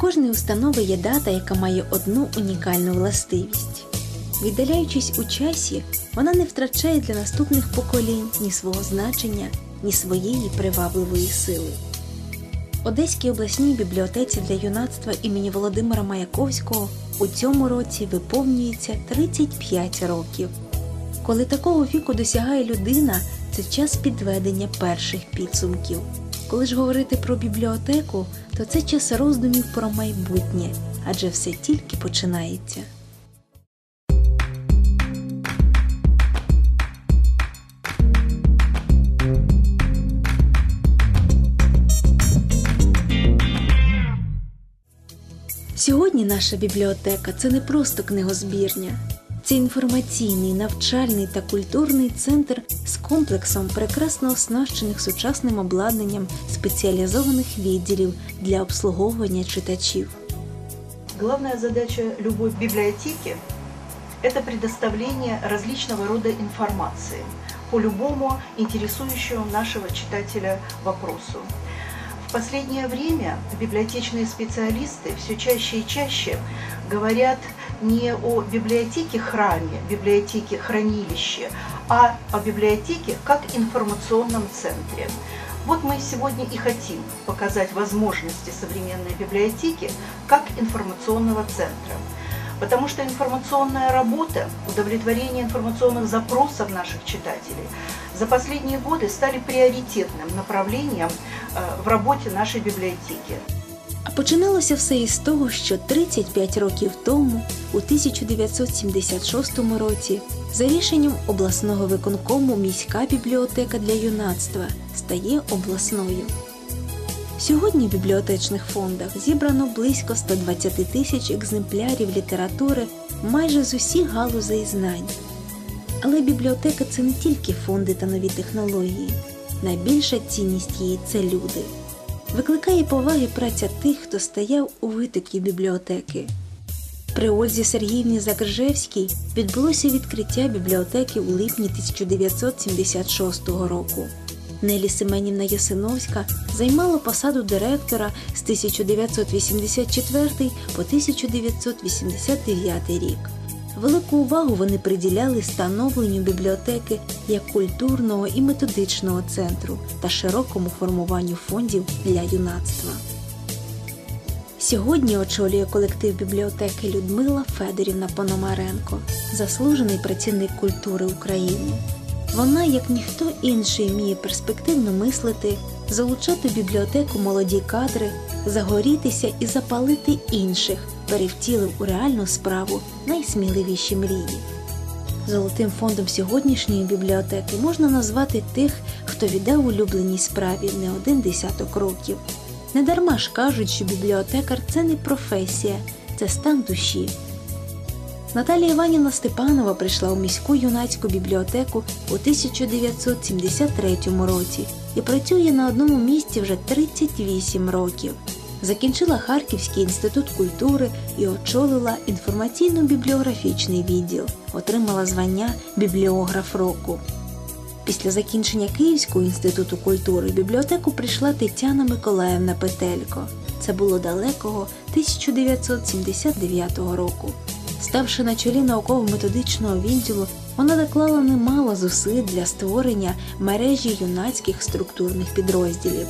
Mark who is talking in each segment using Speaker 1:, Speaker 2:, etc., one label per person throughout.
Speaker 1: кожної установи є дата, яка має одну унікальну властивість. Віддаляючись у часі, вона не втрачає для наступних поколінь ні свого значення, ні своєї привабливої сили. Одеській обласній бібліотеці для юнацтва імені Володимира Маяковського у цьому році виповнюється 35 років. Коли такого віку досягає людина, це час підведення перших підсумків. Коли ж говорити про бібліотеку, то це час роздумів про майбутнє, адже все тільки починається. Сьогодні наша бібліотека це не просто книгозбірня, це інформаційний, навчальний та культурний центр з комплексом прекрасно оснащених сучасним обладнанням спеціалізованих відділів для обслуговування читачів.
Speaker 2: Главная задача любой библиотеки – это предоставление различного рода информации по любому интересующему нашего читателя вопросу. В последнее время библиотечные специалисты все чаще и чаще говорят не о библиотеке-храме, библиотеке-хранилище, а о библиотеке как информационном центре. Вот мы сегодня и хотим показать возможности современной библиотеки как информационного центра. Потому что информационная работа, удовлетворение информационных запросов наших читателей за последние годы стали приоритетным направлением э, в работе нашей библиотеки.
Speaker 1: А починалося все із того, що 35 років тому, у 1976 році, за рішенням обласного виконкому міська бібліотека для юнацтва стає обласною. Сьогодні в бібліотечних фондах зібрано близько 120 тисяч екземплярів літератури майже з усіх галузей знань. Але бібліотека це не тільки фонди та нові технології. Найбільша цінність її це люди. Викликає поваги праця тих, хто стояв у витокі бібліотеки. При Ользі Сергіївні Закржевській відбулося відкриття бібліотеки у липні 1976 року. Нелі Семенівна Ясиновська займала посаду директора з 1984 по 1989 рік. Велику увагу вони приділяли становленню бібліотеки як культурного і методичного центру та широкому формуванню фондів для юнацтва. Сьогодні очолює колектив бібліотеки Людмила Федорівна Пономаренко, заслужений працівник культури України. Вона, як ніхто інший, вміє перспективно мислити, залучати в бібліотеку молоді кадри, загорітися і запалити інших, перевтілив у реальну справу найсміливіші мрії. Золотим фондом сьогоднішньої бібліотеки можна назвати тих, хто віддав улюбленій справі не один десяток років. Недарма ж кажуть, що бібліотекар це не професія, це стан душі. Наталія Іванівна Степанова прийшла у міську юнацьку бібліотеку у 1973 році і працює на одному місці вже 38 років. Закінчила Харківський інститут культури і очолила інформаційно-бібліографічний відділ, отримала звання бібліограф року. Після закінчення Київського інституту культури в бібліотеку прийшла Тетяна Миколаївна Петелько. Це було далекого 1979 року. Ставши на чолі науково-методичного відділу, вона доклала немало зусиль для створення мережі юнацьких структурних підрозділів.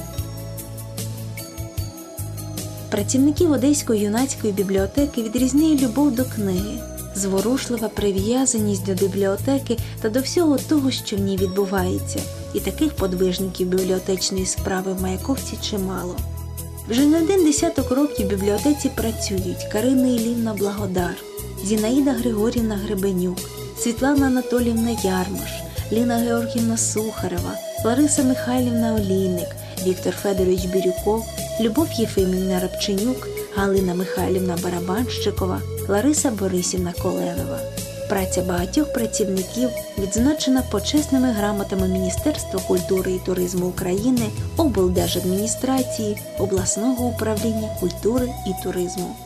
Speaker 1: Працівників Одеської юнацької бібліотеки відрізняє любов до книги, зворушлива прив'язаність до бібліотеки та до всього того, що в ній відбувається, і таких подвижників бібліотечної справи в Маяковці чимало. Вже не один десяток років в бібліотеці працюють Карина Ілівна Благодар, Зінаїда Григорівна Гребенюк, Світлана Анатолівна Ярмаш, Ліна Георгівна Сухарева, Лариса Михайлівна Олійник, Віктор Федорович Бірюков, Любов Єфимівна Рабченюк, Галина Михайлівна Барабанщикова, Лариса Борисівна Коленова. Праця багатьох працівників відзначена почесними грамотами Міністерства культури і туризму України, облдержадміністрації, обласного управління культури і туризму.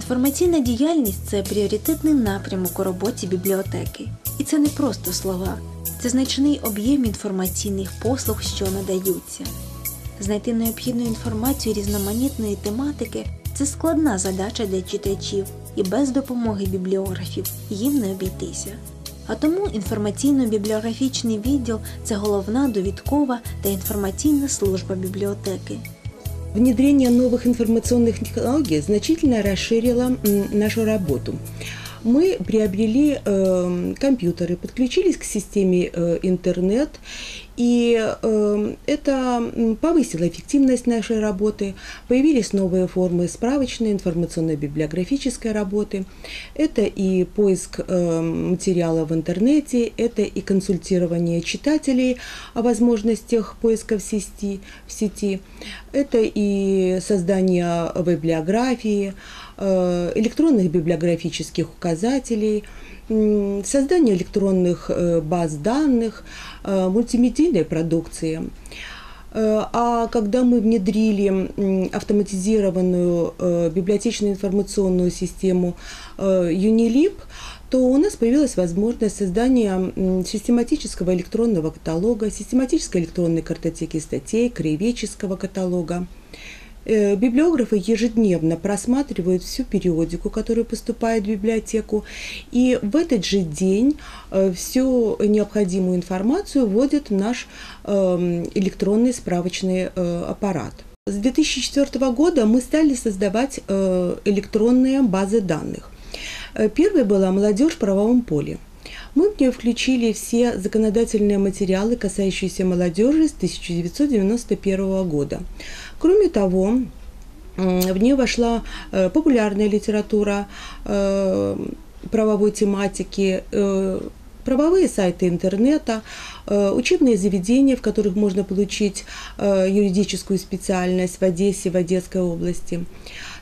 Speaker 1: Інформаційна діяльність це пріоритетний напрямок у роботі бібліотеки. І це не просто слова, це значний об'єм інформаційних послуг, що надаються. Знайти необхідну інформацію різноманітної тематики це складна задача для читачів, і без допомоги бібліографів їм не обійтися. А тому інформаційно-бібліографічний відділ це головна довідкова та інформаційна служба бібліотеки.
Speaker 3: Внедрение новых информационных технологий значительно расширило нашу работу. Мы приобрели э, компьютеры, подключились к системе э, интернет и э, это повысило эффективность нашей работы. Появились новые формы справочной, информационно-библиографической работы. Это и поиск э, материала в интернете, это и консультирование читателей о возможностях поиска в сети, в сети. это и создание библиографии, электронных библиографических указателей – создание электронных э, баз данных, э, мультимедийной продукции. Э, а когда мы внедрили автоматизированную библиотечную информационную систему Unilib, то у нас появилась возможность создания систематического электронного каталога, систематической электронной картотеки статей, краеведческого каталога. Э, библиографы ежедневно просматривают всю периодику, которая поступает в библиотеку, и в этот же день э, всю необходимую информацию вводят в наш эм, электронный справочный э, аппарат. С 2004 года мы стали создавать электронные базы данных. Первой была «Молодежь в правовом поле». Мы в нее включили все законодательные материалы, касающиеся молодежи с 1991 года. Кроме того, в нее вошла э, популярная литература э, правовой тематики, э, правовые сайты интернета, учебные заведения, в которых можно получить юридическую специальность в Одессе, в Одесской области.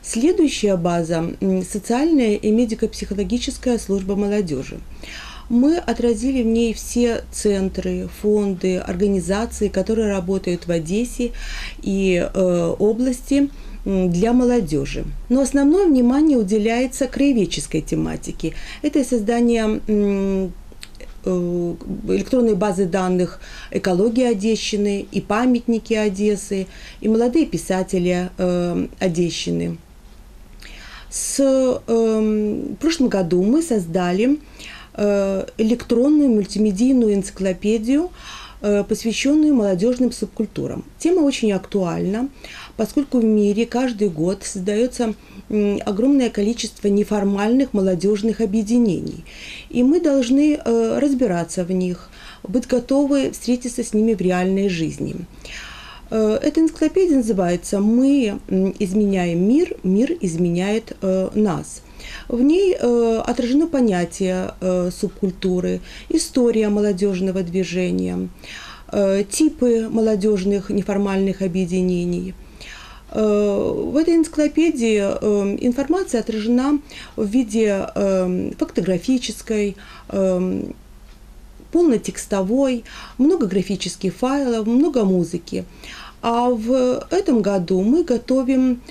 Speaker 3: Следующая база – социальная и медико-психологическая служба молодежи. Мы отразили в ней все центры, фонды, организации, которые работают в Одессе и э, области для молодежи. Но основное внимание уделяется краеведческой тематике. Это создание э, электронной базы данных экологии Одещины и памятники Одессы, и молодые писатели э, Одещины. С, э, в году мы создали электронную мультимедийную энциклопедию, э, посвященную молодежным субкультурам. Тема очень актуальна, поскольку в мире каждый год создается огромное количество неформальных молодежных объединений. И мы должны э, разбираться в них, быть готовы встретиться с ними в реальной жизни. Эта энциклопедия называется «Мы изменяем мир, мир изменяет нас». В ней э, отражено понятие э, субкультуры, история молодежного движения, э, типы молодежных неформальных объединений. В этой энциклопедии информация отражена в виде фотографической, полнотекстовой, много графических файлов, много музыки. А в этом году мы готовим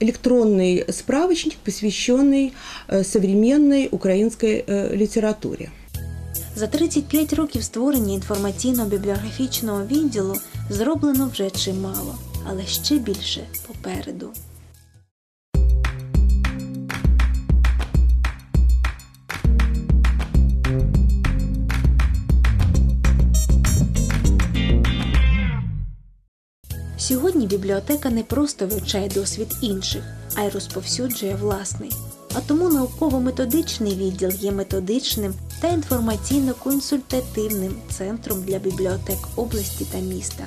Speaker 3: электронный справочник, посвященный э, современной українській э, літературі.
Speaker 1: За 35 років створення інформаційно-бібліографічного відділу зроблено вже чимало, але ще більше попереду. Сьогодні бібліотека не просто вивчає досвід інших, а й розповсюджує власний. А тому науково-методичний відділ є методичним та інформаційно-консультативним центром для бібліотек області та міста.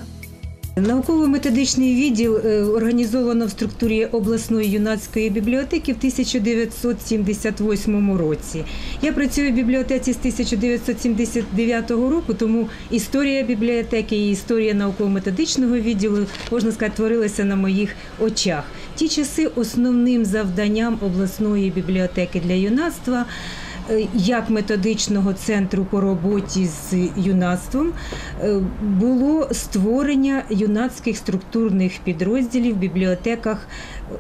Speaker 4: Науково-методичний відділ е, організовано в структурі обласної юнацької бібліотеки в 1978 році. Я працюю в бібліотеці з 1979 року, тому історія бібліотеки і історія науково-методичного відділу можна сказати, творилася на моїх очах. Ті часи основним завданням обласної бібліотеки для юнацтва. Е, як методичного центру по роботі з юнацтвом е, було створення юнацьких структурних підрозділів в бібліотеках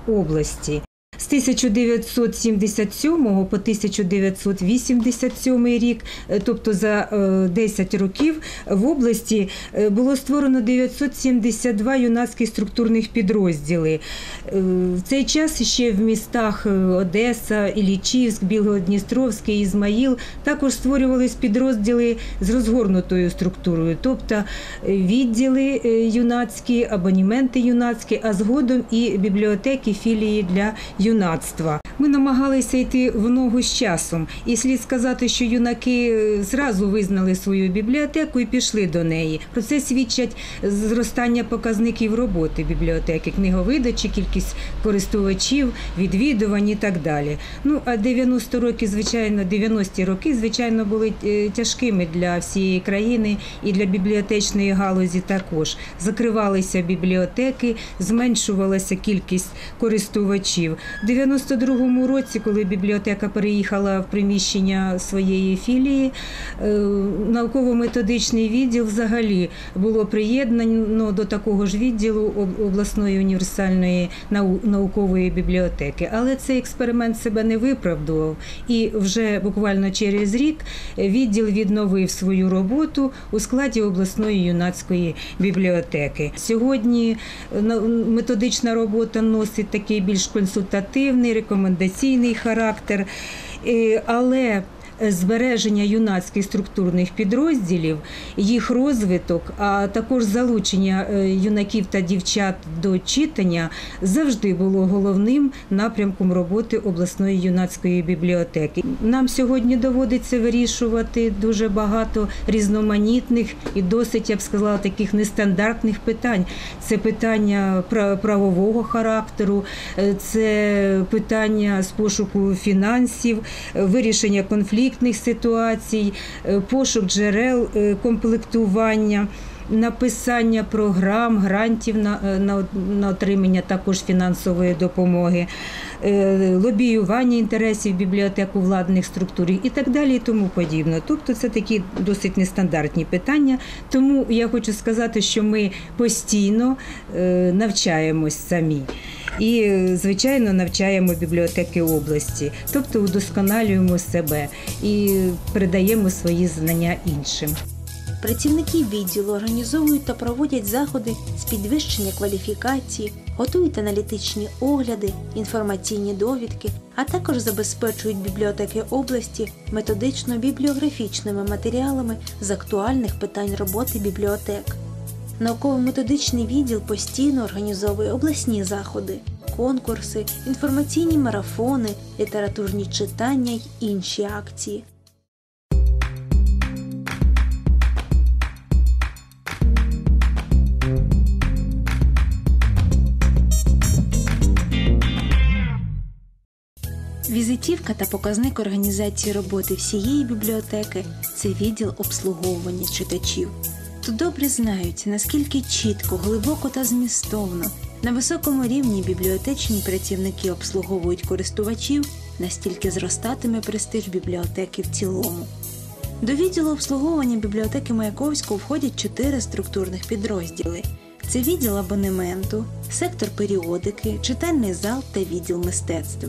Speaker 4: області. З 1977 по 1987 рік, е, тобто за 10 років, в області було створено 972 юнацьких структурних підрозділи. В цей час ще в містах Одеса, Ілічівськ, Білгород-Дністровський, Ізмаїл також створювались підрозділи з розгорнутою структурою, тобто відділи юнацькі, абонементи юнацькі, а згодом і бібліотеки філії для юнацтва. Ми намагалися йти в ногу з часом, і слід сказати, що юнаки зразу визнали свою бібліотеку і пішли до неї. Про це свідчать зростання показників роботи бібліотеки, книговидачі, кількість користувачів, відвідувань і так далі. Ну а 90 років, звичайно, 90-ті роки, звичайно, були е, тяжкими для всієї країни і для бібліотечної галузі. Також закривалися бібліотеки, зменшувалася кількість користувачів. У 92-му році, коли бібліотека переїхала в приміщення своєї філії, е, науково-методичний відділ взагалі було приєднано до такого ж відділу обласної універсальної наукової бібліотеки. Але цей експеримент себе не виправдував, і вже буквально через рік відділ відновив свою роботу у складі обласної юнацької бібліотеки. Сьогодні методична робота носить такий більш консультативний, рекомендаційний характер, е, але збереження юнацьких структурних підрозділів, їх розвиток, а також залучення е, юнаків та дівчат до читання завжди було головним напрямком роботи обласної юнацької бібліотеки. Нам сьогодні доводиться вирішувати дуже багато різноманітних і досить я б сказала таких нестандартних питань. Це питання правового характеру, е, це питання з пошуку фінансів, вирішення конфліктів конфліктних ситуацій, е, пошук джерел е, комплектування. Написання програм, грантів на е, на, на отримання також фінансової допомоги, лобіювання інтересів бібліотек у владних структур і так далі, і тому подібне. Тобто це такі досить нестандартні питання. Тому я хочу сказати, що ми постійно навчаємось самі і, звичайно, навчаємо бібліотеки області, тобто удосконалюємо себе і передаємо свої знання іншим.
Speaker 1: Працівники відділу організовують та проводять заходи з підвищення кваліфікації, готують аналітичні огляди, інформаційні довідки, а також забезпечують бібліотеки області методично-бібліографічними матеріалами з актуальних питань роботи бібліотек. Науково-методичний відділ постійно організовує обласні заходи, конкурси, інформаційні марафони, літературні читання й інші акції. Візитівка та показник організації роботи всієї бібліотеки це відділ обслуговування читачів. Тут добре знають, наскільки чітко, глибоко та змістовно на високому рівні бібліотечні працівники обслуговують користувачів, настільки зростатиме престиж бібліотеки в цілому. До відділу обслуговування бібліотеки Маяковського входять чотири структурних підрозділи: це відділ абонементу, сектор періодики, читальний зал та відділ мистецтв.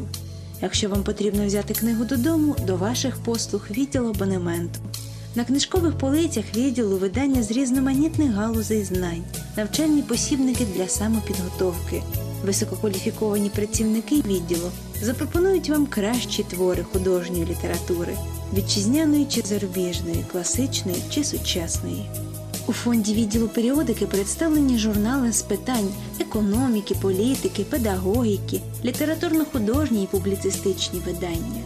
Speaker 1: Якщо вам потрібно взяти книгу додому, до ваших послуг відділ абонементу. На книжкових полицях відділу видання з різноманітних галузей знань, навчальні посібники для самопідготовки. Висококваліфіковані працівники відділу запропонують вам кращі твори художньої літератури, вітчизняної чи зарубіжної, класичної чи сучасної. У фонді відділу періодики представлені журнали з питань економіки, політики, педагогіки, літературно-художні і публіцистичні видання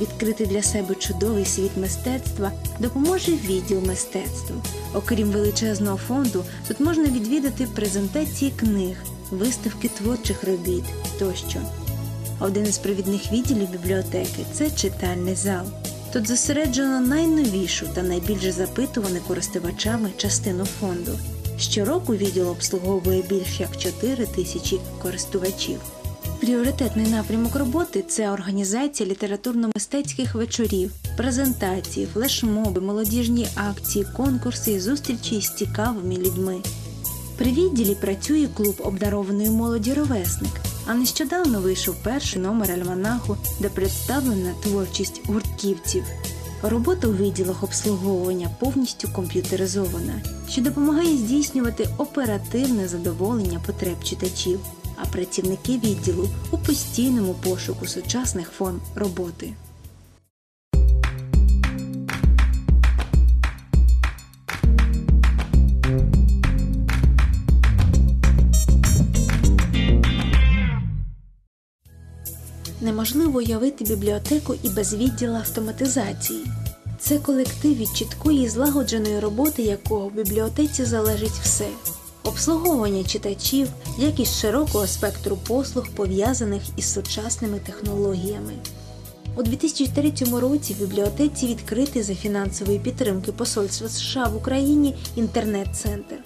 Speaker 1: відкрити для себе чудовий світ мистецтва допоможе відділ мистецтв. Окрім величезного фонду, тут можна відвідати презентації книг, виставки творчих робіт тощо. Один із провідних відділів бібліотеки це читальний зал. Тут зосереджено найновішу та найбільш запитувану користувачами частину фонду. Щороку відділ обслуговує більш як 4 тисячі користувачів. Пріоритетний напрямок роботи це організація літературно-мистецьких вечорів, презентації, флешмоби, молодіжні акції, конкурси і зустрічі з цікавими людьми. При відділі працює клуб обдарованої молоді Ровесник. А нещодавно вийшов перший номер альманаху, де представлена творчість гуртківців. Робота у відділах обслуговування повністю комп'ютеризована, що допомагає здійснювати оперативне задоволення потреб читачів, а працівники відділу у постійному пошуку сучасних форм роботи. Неможливо уявити бібліотеку і без відділу автоматизації. Це колектив від чіткої і злагодженої роботи, якого в бібліотеці залежить все: обслуговування читачів, якість широкого спектру послуг, пов'язаних із сучасними технологіями. У 2003 році в бібліотеці відкритий за фінансової підтримки Посольства США в Україні інтернет-центр.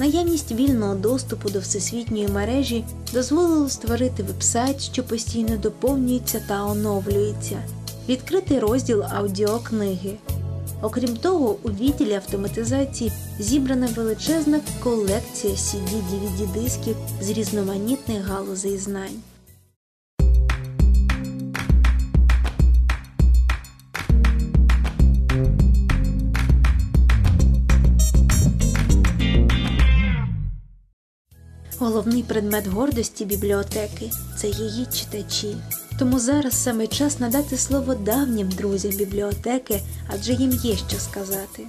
Speaker 1: Наявність вільного доступу до всесвітньої мережі дозволило створити вебсайт, що постійно доповнюється та оновлюється, відкритий розділ аудіокниги. Окрім того, у відділі автоматизації зібрана величезна колекція cd dvd дисків з різноманітних галузей знань. Головний предмет гордості бібліотеки це її читачі. Тому зараз саме час надати слово давнім друзям бібліотеки, адже їм є що сказати.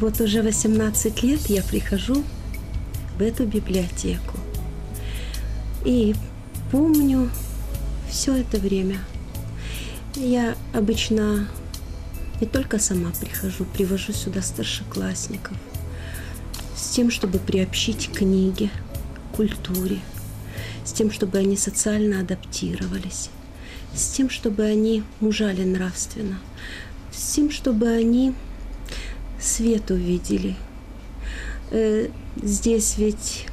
Speaker 5: Вот уже 18 лет я прихожу в эту библиотеку. И помню все это время. Я обычно не только сама прихожу, привожу сюда старшеклассников с тем, чтобы приобщить книги, Культуре, с тем, чтобы они социально адаптировались, с тем, чтобы они мужали нравственно, с тем, чтобы они свет увидели. Э, Здесь ведь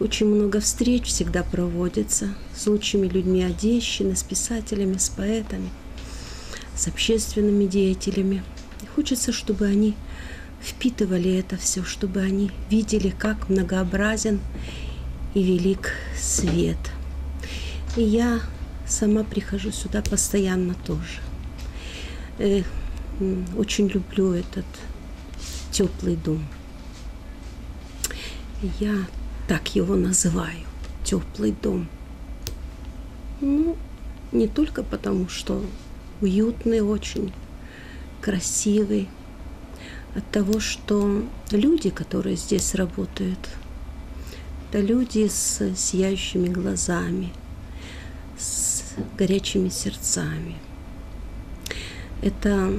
Speaker 5: очень много встреч всегда проводится с лучшими людьми Одещины, с писателями, с поэтами, с общественными деятелями. И хочется, чтобы они впитывали это все, чтобы они видели, как многообразен и велик свет. И я сама прихожу сюда постоянно тоже. Э, м, очень люблю этот теплый дом. Я так его называю, теплый дом. Ну, не только потому, что уютный очень, красивый, от того, что люди, которые здесь работают, это люди с сияющими глазами, с горячими сердцами. Это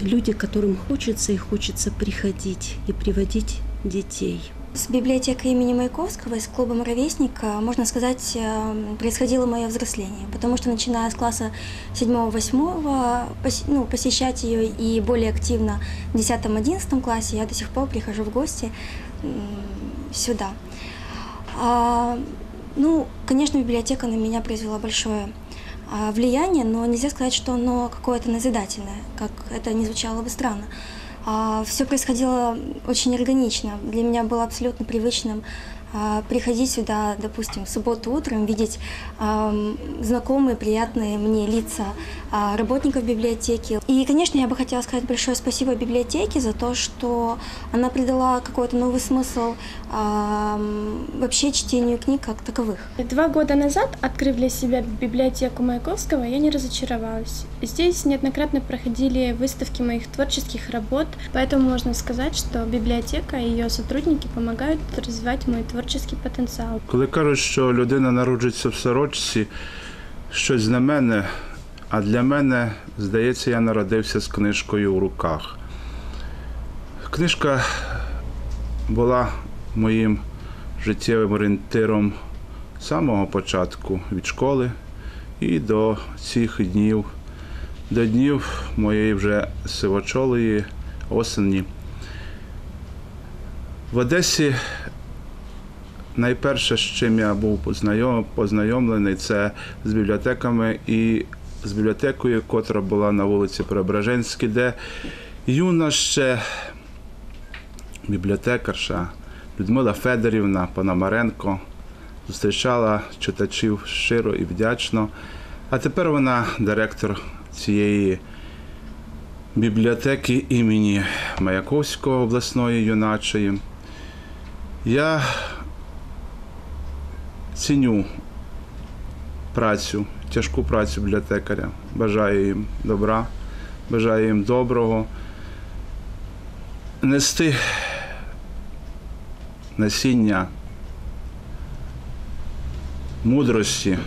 Speaker 5: люди, которым хочется и хочется приходить и приводить детей.
Speaker 6: С библиотекой имени Маяковского и с клубом «Ровесник», э, можно сказать, э, происходило мое взросление, потому что начиная с класса 7-8, ну, посещать ее и более активно в 10-11 классе, я до сих пор прихожу в гости сюда. А, ну, конечно, библиотека на меня произвела большое а, влияние, но нельзя сказать, что оно какое-то назидательное, как это не звучало бы странно. Все происходило очень органично. Для меня было абсолютно привычным а, приходить сюда, допустим, в субботу утром, видеть ам, знакомые, приятные мне лица а, работников библиотеки. И, конечно, я бы хотела сказать большое спасибо библиотеке за то, что она придала какой-то новый смысл ам, вообще чтению книг как таковых.
Speaker 7: Два года назад, открыв для себя библиотеку Маяковского, я не разочаровалась. Здесь неоднократно проходили выставки моих творческих работ, поэтому можно сказать, что библиотека и ее сотрудники помогают развивать мой творческий потенциал.
Speaker 8: Коли кажуть, що людина народжується в сорочці, щось для мене, а для мене, здається, я народився з книжкою в руках. Книжка була моїм життєвим орієнтиром з самого початку від школи і до цих днів, до днів моєї вже сивочолої осені. В Одесі найперше, з чим я був познайом, познайомлений, це з бібліотеками і з бібліотекою, котра була на вулиці Преображенській, де юна ще бібліотекарша Людмила Федорівна Пономаренко зустрічала читачів щиро і вдячно. А тепер вона директор цієї бібліотеки імені Маяковського обласної юначої. Я ціню працю, тяжку працю бібліотекаря. Бажаю їм добра, бажаю їм доброго. Нести насіння мудрості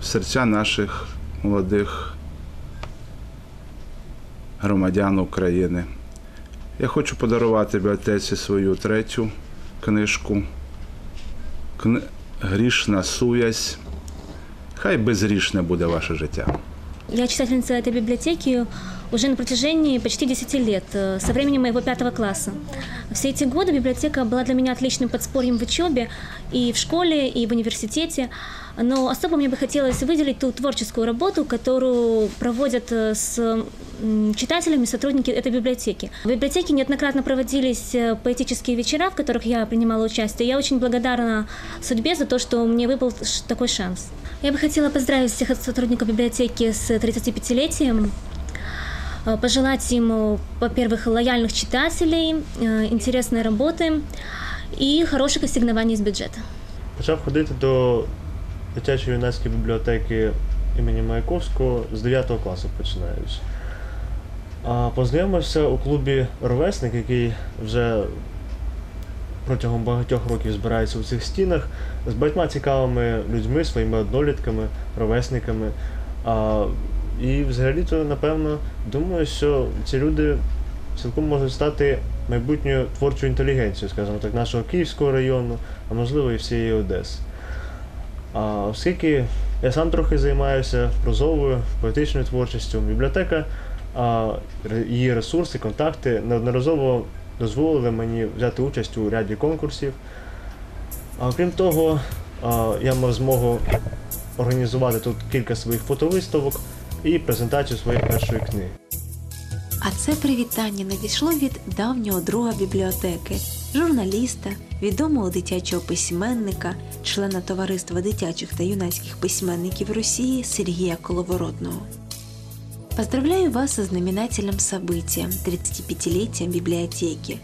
Speaker 8: в серця наших молодих громадян України. Я хочу подарувати бібліотеці свою третю книжку Кни... Грішна сувязь. Хай безгрішне буде ваше життя.
Speaker 9: Я читательница этой библиотеки уже на протяжении почти 10 лет, э, со времени моего пятого класса. Все эти годы библиотека была для меня отличным подспорьем в учебе и в школе, и в университете. Но особо мне бы хотелось выделить ту творческую работу, которую проводят э, с читателями сотрудники этой библиотеки. В библиотеке неоднократно проводились э, поэтические вечера, в которых я принимала участие. Я очень благодарна судьбе за то, что мне выпал такой шанс. Я бы хотела поздравить всех сотрудников библиотеки с 35-летием, Э, пожелать им, э, во-первых, лояльных читателей, э, интересной работы и хороших ассигнований из бюджета.
Speaker 10: Почав ходити до дитячої юнацької бібліотеки імені Маяковського з 9 класу починаючи. А познайомився у клубі Ровесник, який вже протягом багатьох років збирається у цих стінах з багатьма цікавими людьми, своїми однолітками, ровесниками. І взагалі-то, напевно, думаю, що ці люди цілком можуть стати майбутньою творчою інтелігенцією, скажімо так, нашого Київського району, а можливо і всієї Одеси. А оскільки я сам трохи займаюся прозовою, поетичною творчістю, бібліотека, а, її ресурси, контакти неодноразово дозволили мені взяти участь у ряді конкурсів. А окрім того, я мав змогу організувати тут кілька своїх фотовиставок і презентацію своєї першої книги.
Speaker 1: А це привітання надійшло від давнього друга бібліотеки, журналіста, відомого дитячого письменника, члена товариства дитячих та юнацьких письменників Росії Сергія Коловоротного. Поздравляю вас со знаменательным событием – 35-летием библиотеки.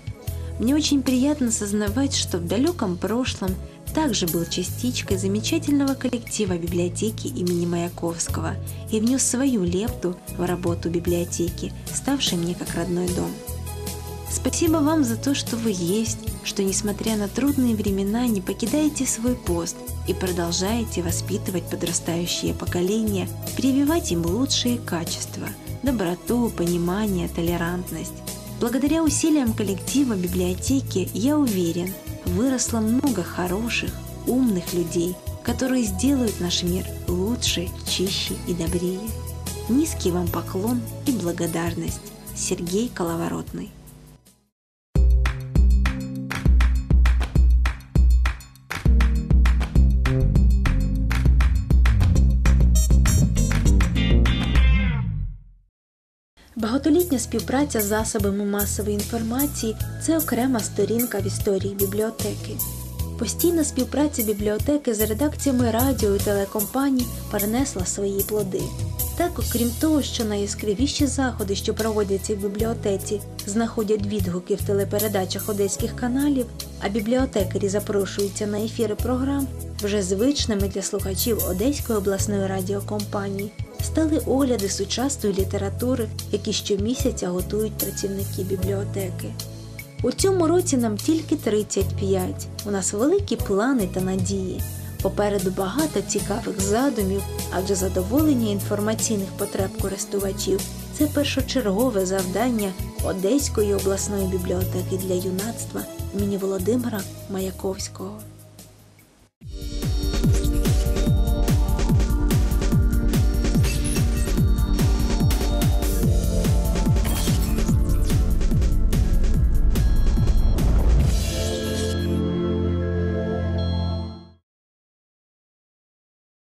Speaker 1: Мне очень приятно сознавать, что в далеком прошлом также был частичкой замечательного коллектива библиотеки имени Маяковского и внес свою лепту в работу библиотеки, ставшей мне как родной дом. Спасибо вам за то, что вы есть, что несмотря на трудные времена не покидаете свой пост и продолжаете воспитывать подрастающее поколение, прививать им лучшие качества – доброту, понимание, толерантность. Благодаря усилиям коллектива библиотеки, я уверен, выросло много хороших, умных людей, которые сделают наш мир лучше, чище и добрее. Низкий вам поклон и благодарность. Сергей Коловоротный. Багатолітня співпраця з засобами масової інформації це окрема сторінка в історії бібліотеки. Постійна співпраця бібліотеки з редакціями радіо і телекомпаній перенесла свої плоди. Так, окрім того, що найяскравіші заходи, що проводяться в бібліотеці, знаходять відгуки в телепередачах одеських каналів, а бібліотекарі запрошуються на ефіри програм, вже звичними для слухачів Одеської обласної радіокомпанії стали огляди сучасної літератури, які щомісяця готують працівники бібліотеки. У цьому році нам тільки 35. У нас великі плани та надії. Попереду багато цікавих задумів, адже задоволення інформаційних потреб користувачів це першочергове завдання Одеської обласної бібліотеки для юнацтва імені Володимира Маяковського.